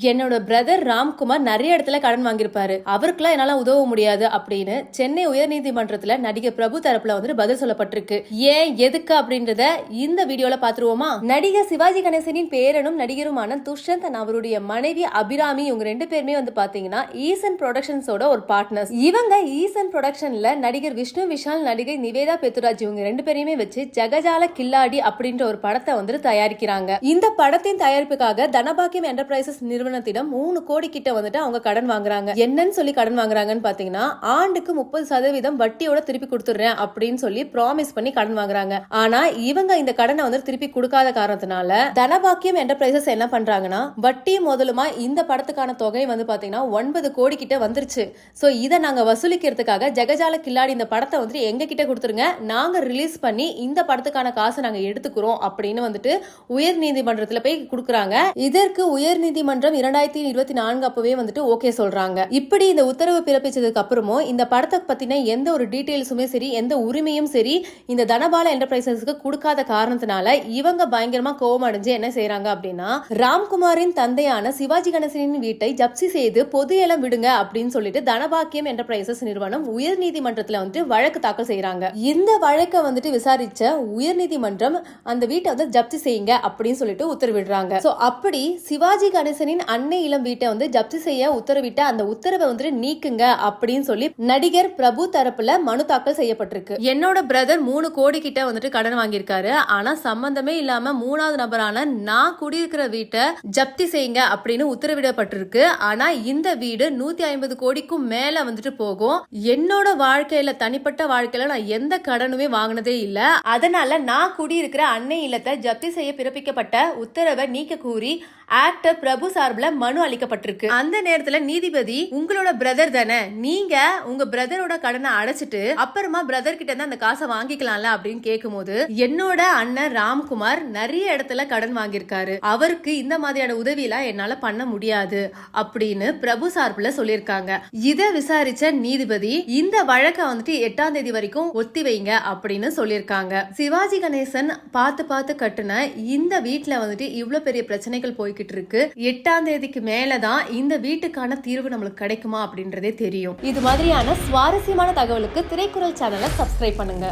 என்னோட பிரதர் ராம்குமார் நிறைய இடத்துல கடன் வாங்கியிருப்பாரு. அவருக்குலாம் என்னால உதவ முடியாது அப்படின்னு சென்னை உயர்நீதிமன்றத்துல நடிகர் பிரபு தரப்புல வந்து பதில் சொல்லப்பட்டிருக்கு. ஏன் எதுக்கு அப்படின்றத இந்த வீடியோல பாத்துருவோமா? நடிகர் சிவாஜி கணேசனின் பேரனும் நடிகருமான துஷ்யந்த் அவருடைய மனைவி அபிராமி இவங்க ரெண்டு பேருமே வந்து பாத்தீங்கன்னா ஈசன் ப்ரொடக்ஷன்ஸோட ஒரு பார்ட்னர்ஸ் இவங்க ஈசன் ப்ரொடக்ஷன்ல நடிகர் விஷ்ணு விஷால் நடிகை நிவேதா பெத்துராஜ் இவங்க ரெண்டு பேரையுமே வச்சு ஜெகஜால கில்லாடி அப்படின்ற ஒரு படத்தை வந்து தயாரிக்கிறாங்க. இந்த படத்தின் தயாரிப்புக்காக தனபாக்கியம் என்டர்பிரைசஸ் நிறுவனத்திடம் மூணு கோடி கிட்ட வந்துட்டு அவங்க கடன் வாங்குறாங்க. என்னன்னு சொல்லி கடன் வாங்குறாங்கன்னு பாத்தீங்கன்னா ஆண்டுக்கு முப்பது சதவீதம் வட்டியோட திருப்பி கொடுத்துடுறேன் அப்படின்னு சொல்லி ப்ராமிஸ் பண்ணி கடன் வாங்குறாங்க. ஆனா இவங்க இந்த கடனை வந்து திருப்பி கொடுக்காத காரணத்தினால தனபாக்கியம் என்டர்பிரைசஸ் என்ன பண்றாங்கன்னா வட்டி முதலுமா இந்த படத்துக்கான தொகை வந்து பாத்தீங்கன்னா ஒன்பது கோடி கிட்ட வந்துருச்சு. சோ இதை நாங்க வசூலிக்கிறதுக்காக ஜெகஜால கில்லாடி இந்த படத்தை வந்துட்டு எங்க கிட்ட கொடுத்துருங்க. நாங்க ரிலீஸ் பண்ணி இந்த படத்துக்கான காசை நாங்க எடுத்துக்கிறோம் அப்படின்னு வந்துட்டு உயர் நீதிமன்றத்துல போய் கொடுக்குறாங்க. இதற்கு உயர் நீதிமன்றம் இரண்டாயிரத்தி இருபத்தி நான்கு அப்பவே வந்துட்டு ஓகே சொல்றாங்க. இப்படி இந்த உத்தரவு பிறப்பிச்சதுக்கு அப்புறமும் இந்த படத்தை பத்தின எந்த ஒரு டீடைல்ஸுமே சரி எந்த உரிமையும் சரி இந்த தனபால என்டர்பிரைசஸ்க்கு கொடுக்காத காரணத்தினால இவங்க பயங்கரமா கோபம் அடைஞ்சு என்ன செய்யறாங்க அப்படின்னா ராம்குமாரின் தந்தையான சிவாஜி கணேசனின் வீட்டை ஜப்தி செய்து பொது ஏலம் விடுங்க அப்படின்னு சொல்லிட்டு தனபாக்கியம் என்டர்பிரைசஸ் நிறுவனம் உயர் நீதிமன்றத்துல வந்துட்டு வழக்கு தாக்கல் செய்யறாங்க இந்த வழக்கை வந்துட்டு விசாரிச்ச உயர் நீதிமன்றம் அந்த வீட்டை வந்து ஜப்தி செய்யுங்க அப்படின்னு சொல்லிட்டு உத்தரவிடுறாங்க. சோ அப்படி சிவாஜி கணேசனின் அன்னை இளம் வீட்டை வந்து ஜப்தி செய்ய உத்தரவிட்ட அந்த உத்தரவை வந்துட்டு நீக்குங்க அப்படின்னு சொல்லி நடிகர் பிரபு தரப்புல மனு தாக்கல் செய்யப்பட்டிருக்கு. என்னோட பிரதர் மூணு கோடி கிட்ட வந்துட்டு கடன் வாங்கியிருக்காரு. ஆனா சம்பந்தமே இல்லாம மூணாவது நபரான நான் குடியிருக்கிற வீட்டை ஜப்தி செய்யுங்க அப்படின்னு உத்தரவிடப்பட்டிருக்கு. ஆனா இந்த வீடு நூத்தி ஐம்பது கோடிக்கும் மேல வந்துட்டு போகும். என்னோட வாழ்க்கையில தனிப்பட்ட வாழ்க்கையில நான் எந்த கடனுமே வாங்கினதே இல்ல. அதனால நான் குடியிருக்கிற அன்னை இல்லத்தை ஜப்தி செய்ய பிறப்பிக்கப்பட்ட உத்தரவை நீக்க கூறி ஆக்டர் பிரபு சார்பில் மனு அளிக்கப்பட்டிருக்கு. அந்த நேரத்துல நீதிபதி உங்களோட பிரதர் தானே. நீங்க உங்க பிரதரோட கடனை அடைச்சிட்டு அப்புறமா பிரதர் கிட்ட இருந்து அந்த காசை வாங்கிக்கலாம்ல? அப்படின்னு கேட்கும்போது என்னோட அண்ணன் ராம்குமார் நிறைய இடத்துல கடன் வாங்கியிருக்காரு. அவருக்கு இந்த மாதிரியான உதவியெல்லாம் என்னால பண்ண முடியாது. அப்படின்னு பிரபு சார்பில் சொல்லியிருக்காங்க. இதை விசாரிச்ச நீதிபதி இந்த வழக்கை வந்துட்டு எட்டாம் தேதி வரைக்கும் ஒத்தி வைங்க. அப்படின்னு சொல்லியிருக்காங்க. சிவாஜி கணேசன் பார்த்து பார்த்து கட்டுன இந்த வீட்டுல வந்துட்டு இவ்வளவு பெரிய பிரச்சனைகள் போய்கிட்டு இருக்கு. எட்டாம் தேதிக்கு மேலதான் இந்த வீட்டுக்கான தீர்வு நம்மளுக்கு கிடைக்குமா அப்படின்றதே தெரியும். இது மாதிரியான சுவாரஸ்யமான தகவலுக்கு திரைக்குறள் சேனலை சப்ஸ்கிரைப் பண்ணுங்க.